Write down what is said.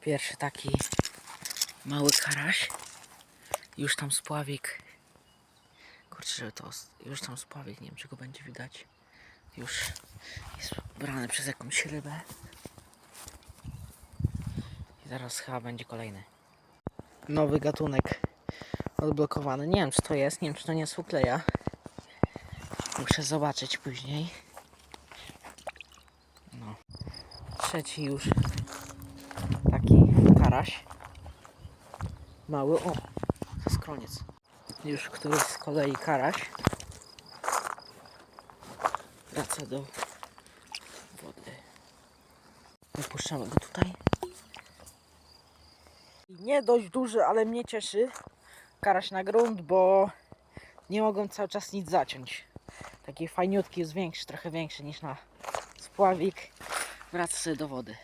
Pierwszy taki mały karaś. Już tam spławik. Kurczę, żeby to już tam spławik, nie wiem czy go będzie widać. Już jest brany przez jakąś rybę. I zaraz chyba będzie kolejny. Nowy gatunek odblokowany. Nie wiem czy to jest, nie wiem czy to nie jest ukleja. Muszę zobaczyć później. No. Trzeci już taki karaś. Mały, o, to jest koniec. Już któryś z kolei karaś. Wraca do wody. Wypuszczamy go tutaj. Nie dość duży, ale mnie cieszy karaś na grunt, bo nie mogą cały czas nic zaciąć. Taki fajniutki jest większy, trochę większy niż na spławik. Wraca sobie do wody.